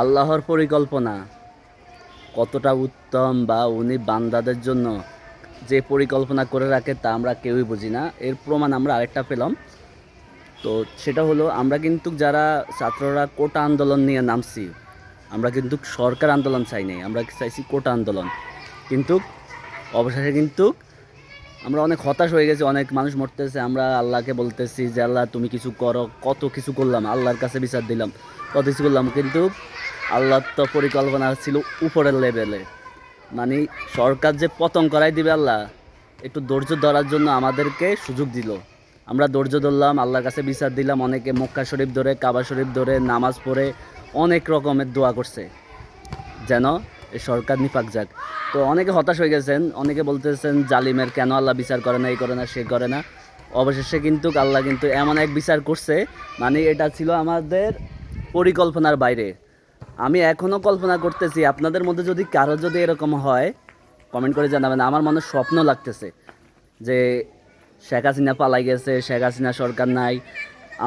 আল্লাহর পরিকল্পনা। কতটা উত্তম বা উনি বান্দাদের জন্য যে পরিকল্পনা করে রাখে তা আমরা কেউই বুঝি না। এর প্রমাণ আমরা আরেকটা পেলাম। তো সেটা হলো, আমরা কিন্তু যারা ছাত্ররা কোটা আন্দোলন নিয়ে নামছি, আমরা কিন্তু সরকার আন্দোলন চাই নাই, আমরা চাইছি কোটা আন্দোলন। কিন্তু অবশেষে কিন্তু আমরা অনেক হতাশ হয়ে গেছি, অনেক মানুষ মরতেছে, আমরা আল্লাহকে বলতেছি যে, আল্লাহ, তুমি কিছু করো, কত কিছু করলাম, আল্লাহর কাছে বিচার দিলাম, কত কিছু করলাম। কিন্তু আল্লাহর তো পরিকল্পনা ছিল উপরের লেভেলে। মানে সরকার যে পতন করাই দিবে আল্লাহ, একটু ধৈর্য ধরার জন্য আমাদেরকে সুযোগ দিল। আমরা ধৈর্য ধরলাম, আল্লাহর কাছে বিচার দিলাম, অনেকে মক্কা শরীফ ধরে, কাবা শরীফ ধরে, নামাজ পড়ে অনেক রকমের দোয়া করছে। যেন এই সরকার নিপাক যাক। তো অনেকে হতাশ হয়ে গেছেন, অনেকে বলতেছেন, জালিমের কেন আল্লাহ বিচার করে না, এই করে না, সে করে না। অবশেষে কিন্তু আল্লাহ কিন্তু এমন এক বিচার করছে মানে এটা ছিল আমাদের পরিকল্পনার বাইরে। আমি এখনও কল্পনা করতেছি, আপনাদের মধ্যে যদি কারও যদি এরকম হয় কমেন্ট করে জানাবেন। আমার মনে স্বপ্ন লাগতেছে যে শেখ হাসিনা পালাই গেছে, শেখ হাসিনা সরকার নাই।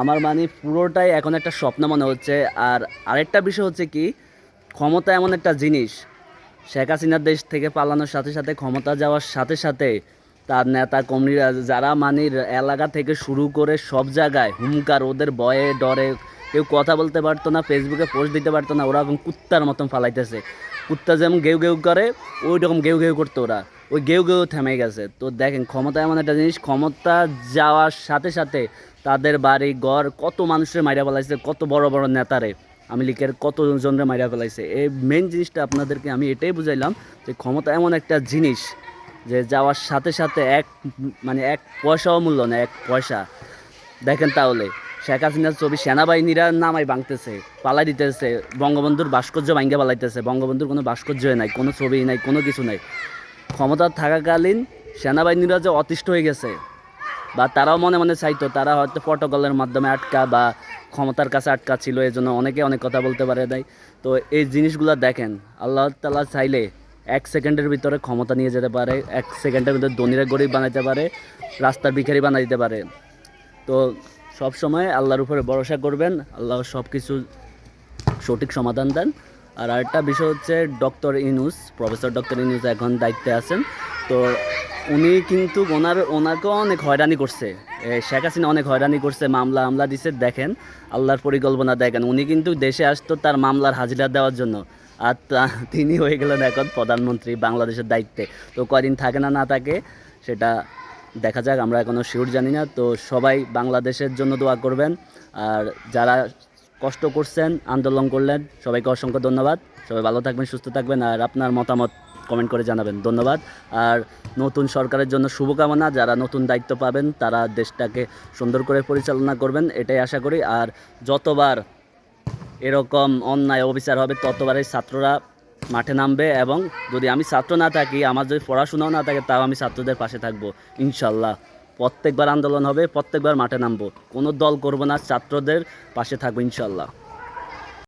আমার মানে পুরোটাই এখন একটা স্বপ্ন মনে হচ্ছে। আর আরেকটা বিষয় হচ্ছে কি, ক্ষমতা এমন একটা জিনিস, শেখ হাসিনার দেশ থেকে পালানোর সাথে সাথে, ক্ষমতা যাওয়ার সাথে সাথে তার নেতা, কর্মীরা, যারা মানে এলাকা থেকে শুরু করে সব জায়গায় হুমকার ওদের বয়ে ডরে কেউ কথা বলতে পারতো না ফেসবুকে পোস্ট দিতে পারতো না, ওরা এখন কুত্তার মতন ফালাইতেছে। কুত্তা যেমন গেউ গেউ করে ওই রকম গেউ গেউ করতো ওরা। ওই গেউ গেউ থেমে গেছে। তো দেখেন, ক্ষমতা এমন একটা জিনিস, ক্ষমতা যাওয়ার সাথে সাথে তাদের বাড়ি, ঘর কত মানুষের মাইরা ফেলাইছে, কত বড় বড় নেতারে আমি লিখের কত জনের মাইরা ফেলাইছে। এই মেন জিনিসটা আপনাদেরকে আমি এটাই বুঝাইলাম যে ক্ষমতা এমন একটা জিনিস যে যাওয়ার সাথে সাথে এক মানে এক পয়সাও মূল্য না, এক পয়সা। দেখেন তাহলে শেখ হাসিনার ছবি সেনাবাহিনীরা নামাই ভাঙতেছে, পালাই দিতেছে, বঙ্গবন্ধুর ভাস্কর্য ভাঙ্গে পালাইতেছে। বঙ্গবন্ধুর কোনো ভাস্কর্যই নাই, কোনো ছবি নাই, কোনো কিছু নাই। ক্ষমতা থাকাকালীন সেনাবাহিনীরা যে অতিষ্ঠ হয়ে গেছে, বা তারাও মনে মনে চাইতো, তারা হয়তো প্রটোকলের মাধ্যমে আটকা বা ক্ষমতার কাছে আটকা ছিল এই জন্য অনেকে অনেক কথা বলতে পারে নাই। তো এই জিনিসগুলো দেখেন, আল্লাহ তালা চাইলে এক সেকেন্ডের ভিতরে ক্ষমতা নিয়ে যেতে পারে, এক সেকেন্ডের ভিতরে ধনীরা গরিব বানাইতে পারে, রাস্তার ভিখারি বানাই দিতে পারে। তো সব সময় আল্লাহর উপরে ভরসা করবেন, আল্লাহ সব কিছু সঠিক সমাধান দেন। আর আরেকটা বিষয় হচ্ছে doctor Yunus, professor doctor Yunus এখন দায়িত্বে আছেন। তো উনি কিন্তু ওনার, ওনাকেও অনেক হয়রানি করছে। শেখ হাসিনা অনেক হয়রানি করছে, মামলা আমলা দিছে, দেখেন, আল্লাহর পরিকল্পনা দেখেন। উনি কিন্তু দেশে আসতো তার মামলার হাজিরা দেওয়ার জন্য। আর তিনি হয়ে গেলেন এখন প্রধানমন্ত্রী বাংলাদেশের দায়িত্বে। তো কদিন থাকে না না থাকে, সেটা দেখা যাক, আমরা এখনও শিওর জানি না। তো সবাই বাংলাদেশের জন্য দোয়া করবেন। আর যারা কষ্ট করছেন, আন্দোলন করলেন, সবাইকে অসংখ্য ধন্যবাদ। সবাই ভালো থাকবেন, সুস্থ থাকবেন। আর আপনার মতামত কমেন্ট করে জানাবেন। ধন্যবাদ। আর নতুন সরকারের জন্য শুভকামনা। যারা নতুন দায়িত্ব পাবেন, তারা দেশটাকে সুন্দর করে পরিচালনা করবেন, এটাই আশা করি। আর যতবার এরকম অন্যায় অবিচার হবে, ততবারই ছাত্ররা মাঠে নামবে এবং যদি আমি ছাত্র না থাকি, আমার যদি পড়াশোনাও না থাকে, তাও আমি ছাত্রদের পাশে থাকব, ইনশাল্লাহ। প্রত্যেকবার আন্দোলন হবে, প্রত্যেকবার মাঠে নামবো। কোনো দল করব না, ছাত্রদের পাশে থাকব, ইনশাল্লাহ।